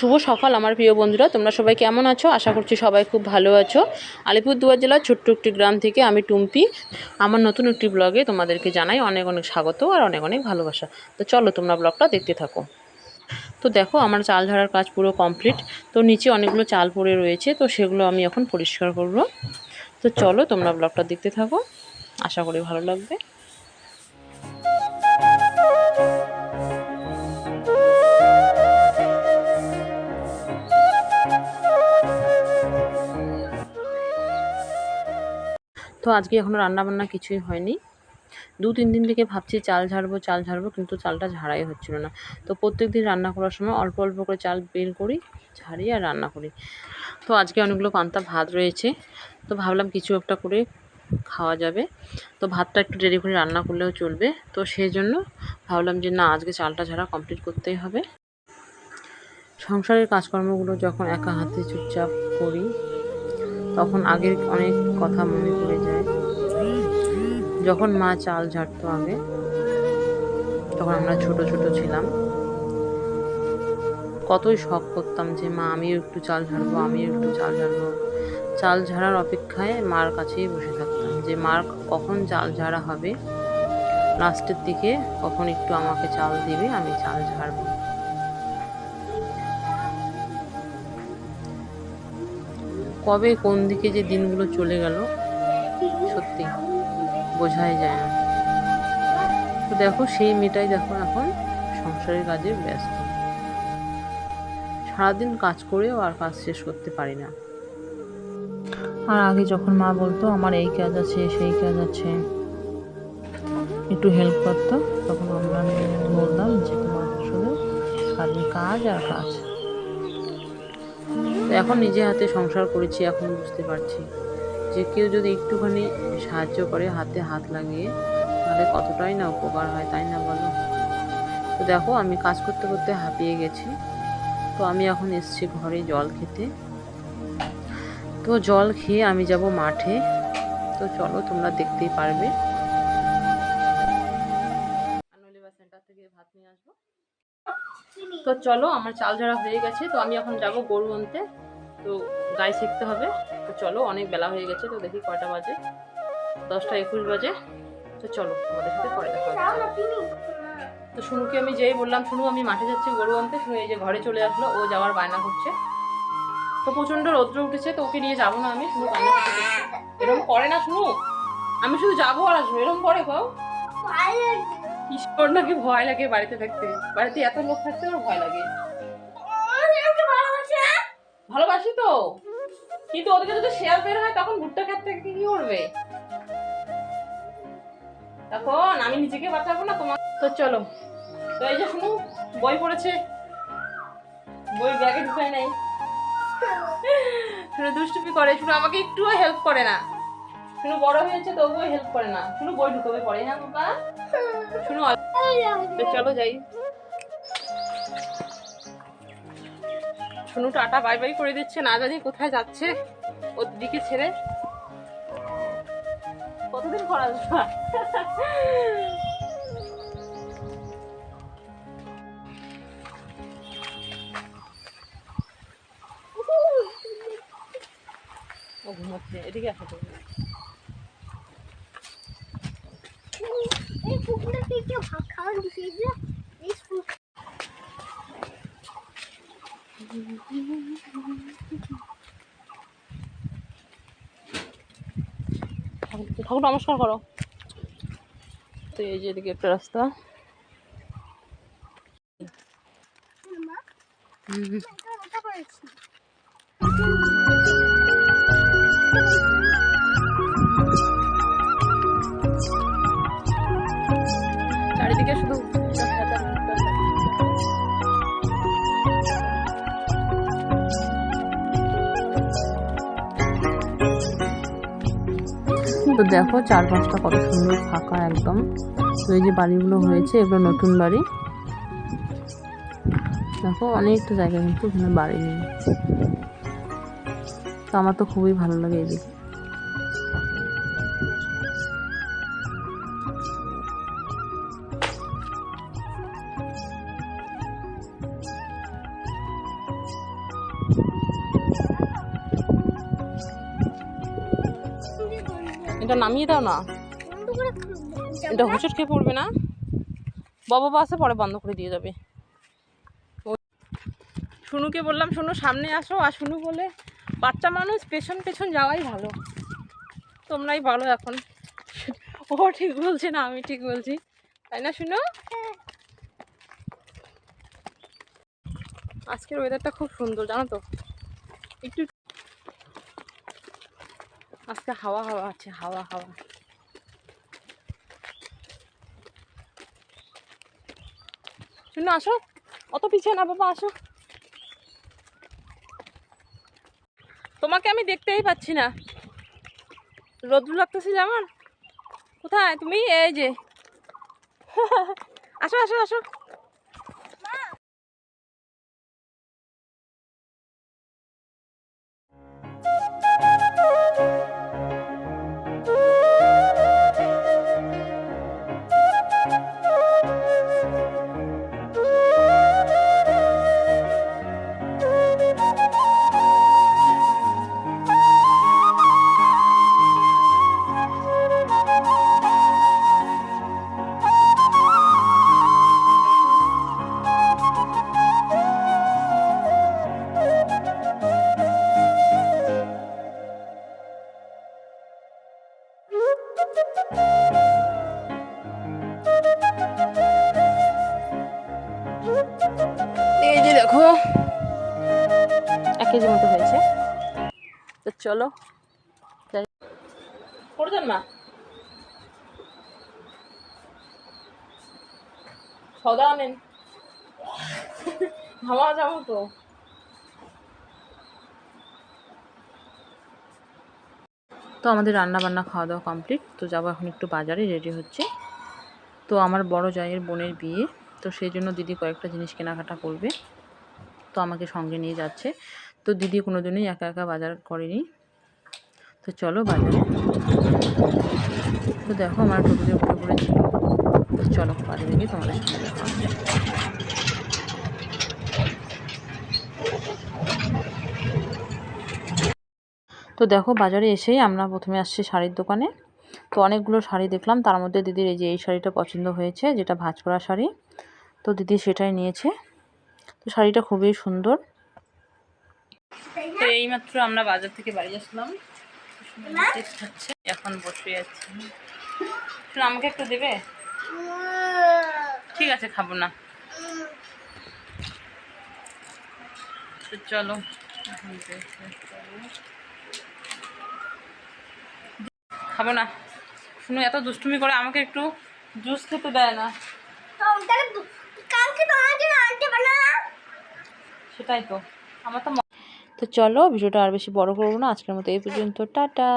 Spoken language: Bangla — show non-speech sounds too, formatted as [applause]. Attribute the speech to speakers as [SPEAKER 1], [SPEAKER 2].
[SPEAKER 1] শুভ সকাল আমার প্রিয় বন্ধুরা, তোমরা সবাই কেমন আছো? আশা করছি সবাই খুব ভালো আছো। আলিপুরদুয়ার জেলার ছোট্ট একটি গ্রাম থেকে আমি টুম্পি। আমার নতুন একটি ব্লগে তোমাদেরকে জানাই অনেক অনেক স্বাগত আর অনেক অনেক ভালোবাসা। তো চলো তোমরা ব্লগটা দেখতে থাকো। তো দেখো, আমার চাল ঝাড়ার কাজ পুরো কমপ্লিট। তো নিচে অনেকগুলো চাল পড়ে রয়েছে, তো সেগুলো আমি এখন পরিষ্কার করব। তো চলো তোমরা ব্লগটা দেখতে থাকো। আশা করি ভালো লাগবে। তো আজকে এখনও রান্নাবান্না কিছুই হয়নি। দু, তিন দিন থেকে ভাবছি চাল ঝাড়বো চাল ঝাড়বো, কিন্তু চালটা ঝাড়াই হচ্ছিল না। তো প্রত্যেক দিন রান্না করার সময় অল্প অল্প করে চাল বের করি, ঝাড়ি আর রান্না করি। তো আজকে অনেকগুলো পান্তা ভাত রয়েছে। তো ভাবলাম কিছু একটা করে খাওয়া যাবে। তো ভাতটা একটু দেরি করে রান্না করলেও চলবে। তো সেই জন্য ভাবলাম যে না, আজকে চালটা ঝাড়া কমপ্লিট করতেই হবে। সংসারের কাজকর্মগুলো যখন একা হাতে চুপচাপ করি তখন আগের অনেক কথা মনে পড়ে যায়। যখন মা চাল ঝাড়তো আগে, তখন আমরা ছোট ছোট ছিলাম। কতই শখ করতাম যে, মা, আমিও একটু চাল ঝাড়বো, আমিও একটু চাল ঝাড়বো। চাল ঝাড়ার অপেক্ষায় মার কাছেই বসে থাকতাম যে মার কখন চাল ঝাড়া হবে? লাস্টের দিকে কখন একটু আমাকে চাল দেবে, আমি চাল ঝাড়বো। কবে কোন দিকে যে দিনগুলো চলে গেল, সত্যি বোঝাই যায় না। তো দেখো, সেই মেয়েটাই দেখো এখন সংসারের কাজে ব্যস্ত। সারাদিন কাজ করেও আর কাজ শেষ করতে পারি না। আর আগে যখন মা বলতো, আমার এই কাজ আছে, সেই কাজ আছে। একটু হেল্প করতো, তখন আমরা বলতাম যে তোমার শুধু কাজ আর কাজ। এখন নিজে হাতে সংসার করেছি, এখন বুঝতে পারছি। যে কেউ যদি একটুখানি সাহায্য করে, হাতে হাত লাগিয়ে, তাহলে কতটাই না উপকার হয়, তাই না বলো? তো দেখো, আমি কাজ করতে করতে হাঁপিয়ে গেছি। তো আমি এখন এসছি ঘরে জল খেতে। তো জল খেয়ে আমি যাব মাঠে। তো চলো, তোমরা দেখতেই পারবে। তো চলো, আমার চাল ঝাড়া হয়ে গেছে। তো আমি এখন যাব গরু আনতে। তো গায়ে শিখতে হবে। তো চলো অনেক বেলা হয়ে গেছে তো দেখি কয়টা বাজে। দশটা একুশ বাজে। তো চলো আমাদের সাথে পরে দেখা তো শুনুকে আমি যেই বললাম শুনু আমি মাঠে যাচ্ছি গরু আনতে। শুনে এই যে ঘরে চলে আসলো ও যাওয়ার বায়না করছে। তো প্রচণ্ড রৌদ্র উঠেছে তো ওকে নিয়ে যাব না আমি। শুনু কান্না এরকম করে না শুনু। আমি শুধু যাব আর আসব এরকম করে কও ঈশ্বর নাকি ভয় লাগে বাড়িতে থাকতে। বাড়িতে এত লোক থাকতে ওর ভয় লাগে। ভালোবাসি তো। কিন্তু ওদেরকে যদি শেয়ার বের হয়, তখন ভুট্টা খেত থেকে কি করবে তখন আমি নিজেকে বাঁচাবো না তোমার তো চলো। তো এই যে শুনু, বই পড়েছে। বই ব্যাগে ঢুকায় নাই। শুনে দুষ্টুপি করে, শুনে আমাকে একটুও হেল্প করে না। শুনু বড় হয়েছে, তবুও হেল্প করে না। শুনু বই ঢুকাবে পড়ে হ্যাঁ বাবা? শুনু তো চলো যাই। শুনু টাটা, বাই বাই করে দিচ্ছে, না জানি কোথায় যাচ্ছে, ওর দিকে ছেড়ে। কতদিন পর আসবা ঘুমাচ্ছে, এদিকে আসো তুমি।
[SPEAKER 2] এই কুকুরটা দিকে যে এই
[SPEAKER 1] ঠাকুর নমস্কার করো। তো এই যে এদিকে একটা রাস্তা। হুম, তো দেখো চারপাশটা কত সুন্দর ফাঁকা একদম। তো এই যে বাড়িগুলো হয়েছে, এগুলো নতুন বাড়ি। দেখো অনেকটা জায়গা কিন্তু এখানে বাড়ি নেই। তো আমার তো খুবই ভালো লাগে এদিকে। এটা নামিয়ে দাও না। এটা? হোঁচট খেয়ে পড়বে না? বাবা বাসে পরে বন্ধ করে দিয়ে যাবে। শুনুকে বললাম, শুনু, সামনে আসো আর শুনু বলে, বাচ্চা মানুষ পেছন পেছন যাওয়াই ভালো। তোমরাই ভালো এখন। ও ঠিক বলছে না, আমি ঠিক বলছি। তাই না, শুনো? আজকের ওয়েদারটা খুব সুন্দর, জানো তো? একটু আজকে হাওয়া হাওয়া আছে, হাওয়া হাওয়া। শুনো আসো। অত পিছিয়ে না বাবা, আসো। তোমাকে আমি দেখতেই পাচ্ছি না। রোদ্রু লাগতেছে যেমন কোথায়? তুমি? এই যে। [laughs] আসো আসো আসো। এই যে দেখো। এক কেজি মতো হয়েছে। তো চলো যাই। করছেন না? সদা আনেন। [laughs] হাওয়া যাব তো। তো আমাদের রান্না বান্না খাওয়া দাওয়া কমপ্লিট। তো যাব এখন একটু বাজারে, রেডি হচ্ছে। তো আমার বড় জায়ের বোনের বিয়ে, তো সেই জন্য দিদি কয়েকটা জিনিস কেনাকাটা করবে। তো আমাকে সঙ্গে নিয়ে যাচ্ছে। তো দিদি কোনো দিনই একা একা বাজার করেনি। তো চলো বাজারে। তো দেখো আমার টোটোতে পড়েছি। তো চলো বাজারে গিয়ে তোমাদের সঙ্গে দেখা তো দেখো বাজারে এসেই আমরা প্রথমে আসছি শাড়ির দোকানে। তো অনেকগুলো শাড়ি দেখলাম, তার মধ্যে দিদির এই যে এই শাড়িটা পছন্দ হয়েছে, যেটা ভাঁজ করা শাড়ি। তো দিদি সেটাই নিয়েছে। তো শাড়িটা খুবই সুন্দর। তো এইমাত্র আমরা বাজার থেকে বাড়ি আসলাম। এখন বসে আছি। আমাকে একটু দেবে? ঠিক আছে, খাব না। চলো এখন দেখে খাব। না। শুনো এত দুষ্টুমি করে আমাকে একটু জুস খেতে দেয় না। সেটাই তো। আমার তো তো চলো ভিডিওটা আর বেশি বড় করব না। আজকের মতো এই পর্যন্ত। টাটা।